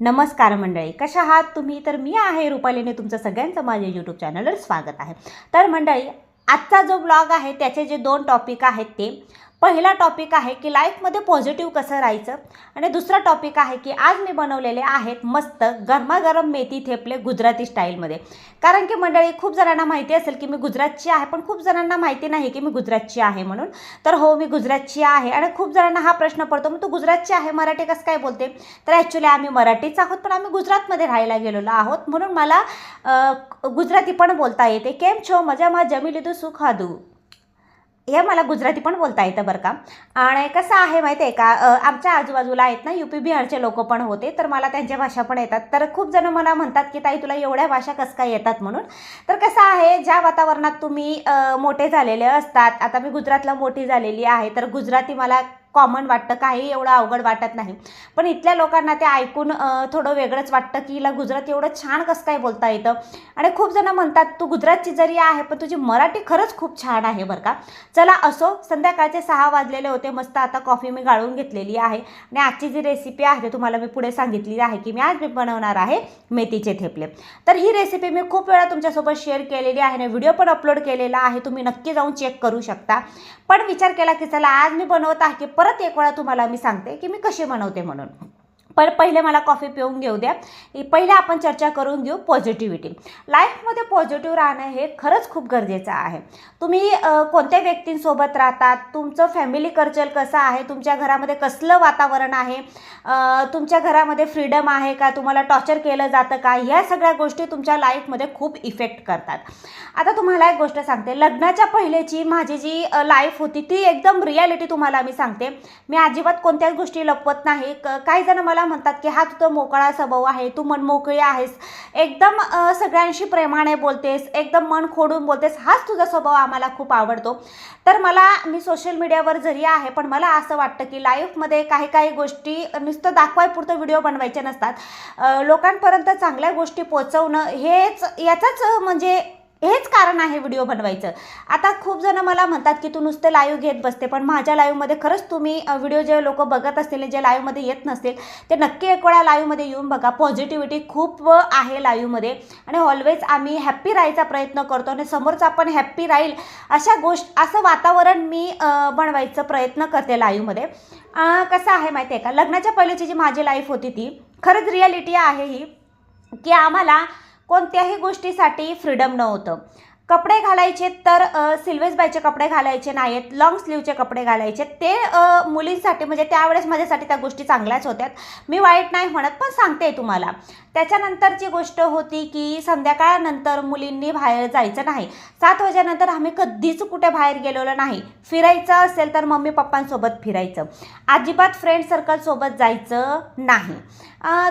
नमस्कार मंडळी कशा आहात तुम्ही? तर मी आहे रुपालीने तुमचं सगळ्यांचं माझ्या यूट्यूब चॅनलवर स्वागत आहे. तर मंडळी आजचा जो ब्लॉग आहे त्याचे जे दोन टॉपिक आहेत ते पहिला टॉपिक आहे की लाईफमध्ये पॉझिटिव्ह कसं राहायचं? आणि दुसरा टॉपिक आहे की आज मी बनवलेले आहेत मस्त गरमागरम मेथी थेपले गुजराती स्टाईलमध्ये कारण की मंडळी खूप जणांना माहिती असेल की मी गुजरातची आहे पण खूप जणांना माहिती नाही की मी गुजरातची आहे म्हणून. तर हो मी गुजरातची आहे आणि खूप जणांना हा प्रश्न पडतो मग तू गुजरातची आहे मराठी कसं काय बोलते? तर ॲक्च्युली आम्ही मराठीच आहोत पण आम्ही गुजरातमध्ये राहायला गेलेलो आहोत. म्हणून मला गुजराती पण बोलता येते. केम छो? मजा मा जमी लिदू सुख हादू हे मला गुजराती पण बोलता येतं बरं का. आणि कसं आहे माहिती आहे का आमच्या आजूबाजूला आहेत ना यू पी बिहारचे लोक पण होते तर मला त्यांच्या भाषा पण येतात. तर खूप जण मला म्हणतात की ताई तुला एवढ्या भाषा कसं काय येतात? म्हणून. तर कसं आहे ज्या वातावरणात तुम्ही मोठे झालेले असतात आता मी गुजरातला मोठी झालेली आहे तर गुजराती मला कॉमन वाटतं काही एवढं अवघड वाटत नाही. पण इथल्या लोकांना ते ऐकून थोडं वेगळंच वाटतं की हिला गुजराती एवढं छान कसं काय बोलता येतं? आणि खूप जण म्हणतात तू गुजरातची जरी आहे पण तुझी मराठी खरंच खूप छान आहे बरं का. चला असो संध्याकाळचे सहा वाजलेले होते मस्त आता कॉफी मी गाळून घेतलेली आहे. आणि आजची जी रेसिपी आहे ते तुम्हाला मी पुढे सांगितली आहे की मी आज मी बनवणार आहे मेथीचे थेपले. तर ही रेसिपी मी खूप वेळा तुमच्यासोबत शेअर केलेली आहे आणि व्हिडिओ पण अपलोड केलेला आहे. तुम्ही नक्की जाऊन चेक करू शकता. पण विचार केला की चला आज मी बनवत आहे की परत एक वेळा तुम्हाला मी सांगते की मी कशी बनवते म्हणून. पण पहिले मला कॉफी पिऊन घेऊ द्या. पहिले आपण चर्चा करून घेऊ पॉझिटिव्हिटी लाईफमध्ये पॉझिटिव्ह राहणं हे खरंच खूप गरजेचं आहे. तुम्ही कोणत्या व्यक्तींसोबत राहतात? तुमचं फॅमिली कल्चर कसं आहे? तुमच्या घरामध्ये कसलं वातावरण आहे? तुमच्या घरामध्ये फ्रीडम आहे का? तुम्हाला टॉर्चर केलं जातं का? ह्या सगळ्या गोष्टी तुमच्या लाईफमध्ये खूप इफेक्ट करतात. आता तुम्हाला एक गोष्ट सांगते. लग्नाच्या पहिलेची माझी जी लाईफ होती ती एकदम रियालिटी तुम्हाला मी सांगते. मी अजिबात कोणत्याच गोष्टी लपवत नाही. क- काही जण मला म्हणतात की हा तुझा मोकळा स्वभाव आहे तू मनमोकळी आहेस. एकदम सगळ्यांशी प्रेमाने बोलतेस एकदम मन खोडून बोलतेस हाच तुझा स्वभाव आम्हाला खूप आवडतो. तर मला मी सोशल मीडियावर जरी आहे पण मला असं वाटतं की लाईफमध्ये काही काही गोष्टी नुसतं दाखवायपुरतं व्हिडिओ बनवायचे नसतात. लोकांपर्यंत चांगल्या गोष्टी पोचवणं हेच याचाच म्हणजे हेच कारण आहे व्हिडिओ बनवायचं. आता खूप जण मला म्हणतात की तू नुसते लाईव्ह घेत बसते पण माझ्या लाईव्हमध्ये खरंच तुम्ही व्हिडिओ जे लोक बघत असतील जे लाईव्हमध्ये येत नसतील ते नक्की एक वेळा लाईव्हमध्ये येऊन बघा. पॉझिटिव्हिटी खूप आहे लाईव्हमध्ये आणि ऑलवेज आम्ही हॅप्पी राहायचा प्रयत्न करतो आणि समोरचा आपण हॅप्पी राहील अशा गोष्ट असं वातावरण मी बनवायचं प्रयत्न करते लाईव्हमध्ये कसं आहे माहिती आहे का? लग्नाच्या पहिलीची जी माझी लाईफ होती ती खरंच रियालिटी आहे ही की आम्हाला कोणत्याही गोष्टीसाठी फ्रीडम नव्हतं. कपडे घालायचे तर सिल्वेस बायचे कपडे घालायचे नाहीत लॉंग स्लीवचे कपडे घालायचे. ते मुलींसाठी म्हणजे त्यावेळेस माझ्यासाठी त्या गोष्टी चांगल्याच होत्यात. मी वाईट नाही म्हणत पण सांगते तुम्हाला. त्याच्यानंतरची गोष्ट होती की संध्याकाळनंतर मुलींनी बाहेर जायचं नाही. सात वाजेनंतर आम्ही कधीच कुठे बाहेर गेलेलो नाही. फिरायचं असेल तर मम्मी पप्पांसोबत फिरायचं. अजिबात फ्रेंड सर्कलसोबत जायचं नाही.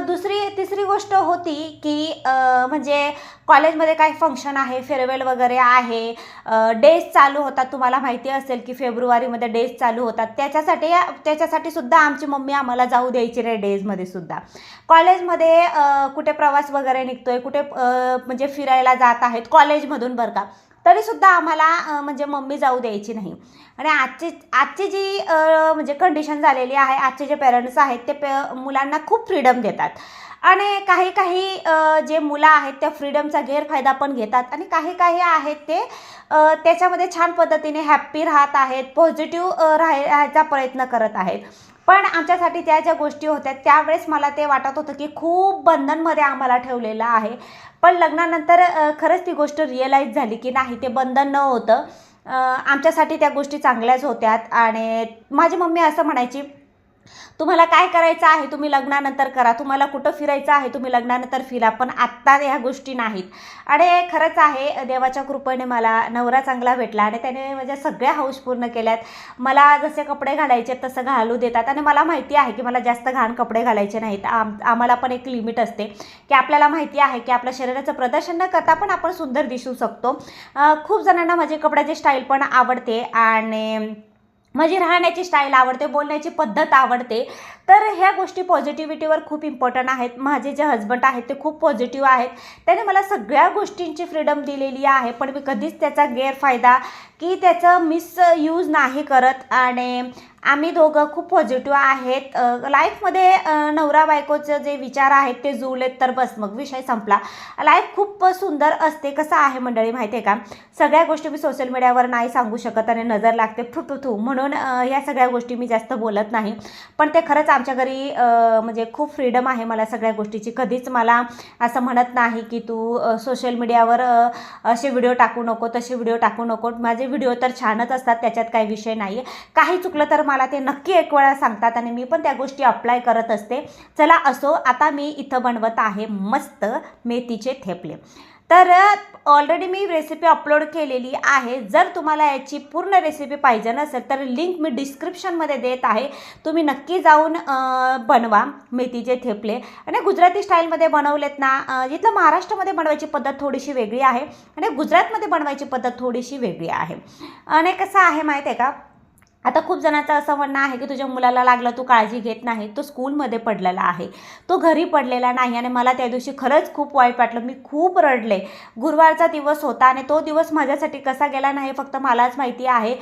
दुसरी तिसरी गोष्ट होती की म्हणजे कॉलेजमध्ये काही फंक्शन आहे फेअरवेल वगैरे आहे डेज चालू होतात तुम्हाला माहिती असेल की फेब्रुवारीमध्ये डेज चालू होतात. त्याच्यासाठी त्याच्यासाठी सुद्धा आमची मम्मी आम्हाला जाऊ द्यायची रे डेजमध्ये सुद्धा. कॉलेजमध्ये कुठे प्रवास वगैरे निघतोय कुठे म्हणजे फिरायला जात आहेत कॉलेजमधून बरं का. तरीसुद्धा आम्हाला म्हणजे मम्मी जाऊ द्यायची नाही. आणि आजची आजची जी म्हणजे कंडिशन झालेली आहे आजचे जे पेरेंट्स आहेत ते पे मुलांना खूप फ्रीडम देतात. आणि काही काही जे मुलं आहेत त्या फ्रीडमचा गैरफायदा पण घेतात. आणि काही काही आहेत ते त्याच्यामध्ये छान पद्धतीने हॅप्पी राहत आहेत पॉझिटिव्ह राहाय राहायचा प्रयत्न करत आहेत. पण आमच्यासाठी त्या ज्या गोष्टी होत्या त्यावेळेस मला ते वाटत होतं की खूप बंधनमध्ये आम्हाला ठेवलेलं आहे. पण लग्नानंतर खरंच ती गोष्ट रिअलाईज झाली की नाही ते बंधन न होतं. आमच्यासाठी त्या गोष्टी चांगल्याच होत्यात. आणि माझी मम्मी असं म्हणायची तुम्हाला काय करायचं आहे? तुम्ही लग्नानंतर करा. तुम्हाला कुठं फिरायचं आहे? तुम्ही लग्नानंतर फिरा. पण आत्ता ह्या गोष्टी नाहीत. आणि खरंच आहे देवाच्या कृपेने मला नवरा चांगला भेटला आणि त्याने माझ्या सगळ्या हौस पूर्ण केल्यात. मला जसे कपडे घालायचे तसं घालू देतात. आणि मला माहिती आहे की मला जास्त घाण कपडे घालायचे नाहीत. आम आम्हाला पण एक लिमिट असते की आपल्याला माहिती आहे की आपल्या शरीराचं प्रदर्शन न करता पण आपण सुंदर दिसू शकतो. खूप जणांना माझे कपड्याची स्टाईल पण आवडते आणि माझी राहण्याची स्टाईल आवडते बोलण्याची पद्धत आवडते. तर ह्या गोष्टी पॉझिटिव्हिटीवर खूप इम्पॉर्टंट आहेत. माझे जे हजबंड आहेत ते खूप पॉझिटिव्ह आहेत. त्याने मला सगळ्या गोष्टींची फ्रीडम दिलेली आहे. पण मी कधीच त्याचा गैरफायदा की त्याचं मिसयूज नाही करत. आणि आम्ही दोघं खूप पॉझिटिव्ह आहेत. लाईफमध्ये नवरा बायकोचं जे विचार आहेत ते जुळलेत तर बस मग. विषय संपला. लाईफ खूप सुंदर असते. कसं आहे मंडळी माहिती आहे का? सगळ्या गोष्टी मी सोशल मीडियावर नाही सांगू शकत आणि नजर लागते. थू थू थू. म्हणून ह्या सगळ्या गोष्टी मी जास्त बोलत नाही. पण ते खरंच आमच्या घरी म्हणजे खूप फ्रीडम आहे मला सगळ्या गोष्टीची. कधीच मला असं म्हणत नाही की तू सोशल मीडियावर असे व्हिडिओ टाकू नको तसे व्हिडिओ टाकू नको. माझे व्हिडिओ तर छानच असतात त्याच्यात काही विषय नाही आहे काही चुकलं तर मला ते नक्की एक वेळा सांगतात आणि मी पण त्या गोष्टी अप्लाय करत असते. चला असो आता मी इथं बनवत आहे मस्त मेथीचे थेपले तर ऑलरेडी मी रेसिपी अपलोड केलेली आहे. जर तुम्हाला याची पूर्ण रेसिपी पाहिजे नसेल तर लिंक मी डिस्क्रिप्शनमध्ये देत आहे. तुम्ही नक्की जाऊन बनवा मेथीचे थेपले. आणि गुजराती स्टाईलमध्ये बनवलेत ना इथलं महाराष्ट्रामध्ये बनवायची पद्धत थोडीशी वेगळी आहे. आणि गुजरातमध्ये बनवायची पद्धत थोडीशी वेगळी आहे. आणि कसं आहे माहीत आहे का? आता खूप जणांचं असं म्हणणं आहे की तुझ्या मुलाला लागलं तू काळजी घेत नाही. तो स्कूलमध्ये पडलेला आहे. तो घरी पडलेला नाही आणि मला त्या दिवशी खरंच खूप वाईट वाटलं. मी खूप रडले. गुरुवारचा दिवस होता आणि तो दिवस माझ्यासाठी कसा गेला नाही फक्त मलाच माहिती आहे.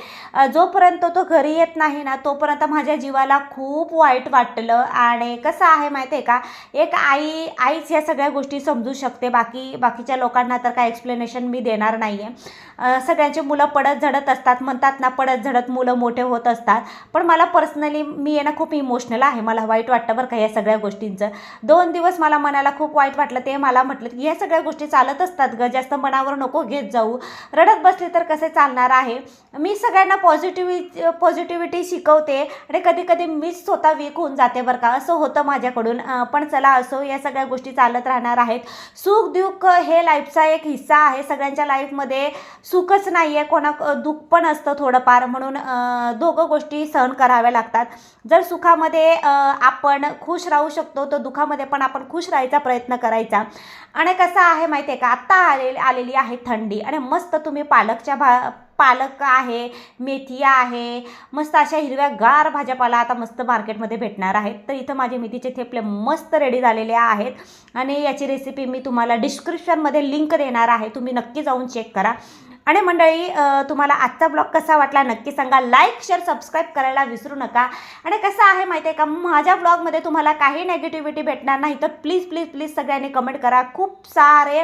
जोपर्यंत तो घरी येत नाही ना तोपर्यंत माझ्या जीवाला खूप वाईट वाटलं. आणि कसं आहे माहिती आहे का? एक आई आईच ह्या सगळ्या गोष्टी समजू शकते. बाकी बाकीच्या लोकांना तर काय एक्सप्लेनेशन मी देणार नाही आहे सगळ्यांची मुलं पडत झडत असतात. म्हणतात ना पडत झडत मुलं मोठे होत असतात. पण मला पर्सनली मी आहे ना खूप इमोशनल आहे. मला वाईट वाटतं बरं का या सगळ्या गोष्टींचं. दोन दिवस मला मनाला खूप वाईट वाटलं ते मला म्हटलं की या सगळ्या गोष्टी चालत असतात ग जास्त मनावर नको घेत जाऊ. रडत बसले तर कसे चालणार आहे? मी सगळ्यांना पॉझिटिव्हि पॉझिटिव्हिटी शिकवते आणि कधी कधी मीच स्वतः वीक होऊन जाते बरं का. असं होतं माझ्याकडून. पण चला असो या सगळ्या गोष्टी चालत राहणार आहेत. सुख दुःख हे लाईफचा एक हिस्सा आहे. सगळ्यांच्या लाईफमध्ये सुखच नाही आहे कोणा दुःख पण असतं थोडंफार. म्हणून दोघं गोष्टी सहन कराव्या लागतात. जर सुखामध्ये आपण खुश राहू शकतो तर दुःखामध्ये पण आपण खुश राहायचा प्रयत्न करायचा. आणि कसं आहे माहिती आहे का? आत्ता आले आलेली आहे थंडी आणि मस्त तुम्ही पालकच्या भा पालक आहे मेथी आहे मस्त अशा हिरव्या गार भाज्यापाला आता मस्त मार्केटमध्ये भेटणार आहेत. तर इथं माझे मेथीचे थेपले मस्त रेडी झालेले आहेत. आणि याची रेसिपी मी तुम्हाला डिस्क्रिप्शनमध्ये लिंक देणार आहे. तुम्ही नक्की जाऊन चेक करा. आणि मंडळी तुम्हाला आजचा ब्लॉग कसा वाटला नक्की सांगा. लाईक शेअर सबस्क्राईब करायला विसरू नका. आणि कसं आहे माहिती आहे का माझ्या ब्लॉगमध्ये तुम्हाला काही नेगेटिव्हिटी भेटणार नाही तर प्लीज प्लीज प्लीज सगळ्यांनी कमेंट करा. खूप सारे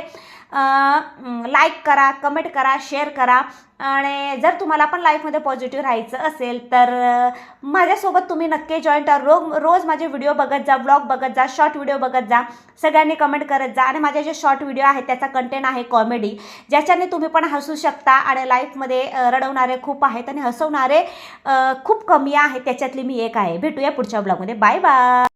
लाईक करा कमेंट करा शेअर करा. आणि जर तुम्हाला पण लाईफमध्ये पॉझिटिव्ह राहायचं असेल तर माझ्यासोबत तुम्ही नक्की जॉईन करा. रोज रोज माझे व्हिडिओ बघत जा ब्लॉग बघत जा शॉर्ट व्हिडिओ बघत जा. सगळ्यांनी कमेंट करत जा. आणि माझे जे शॉर्ट व्हिडिओ आहेत त्याचा कंटेंट आहे कॉमेडी ज्याच्याने तुम्ही पण हसू शकता आणि लाईफमध्ये रडवणारे खूप आहेत आणि हसवणारे खूप कमी आहेत. त्याच्यातली मी एक आहे. भेटूया पुढच्या ब्लॉगमध्ये बाय बाय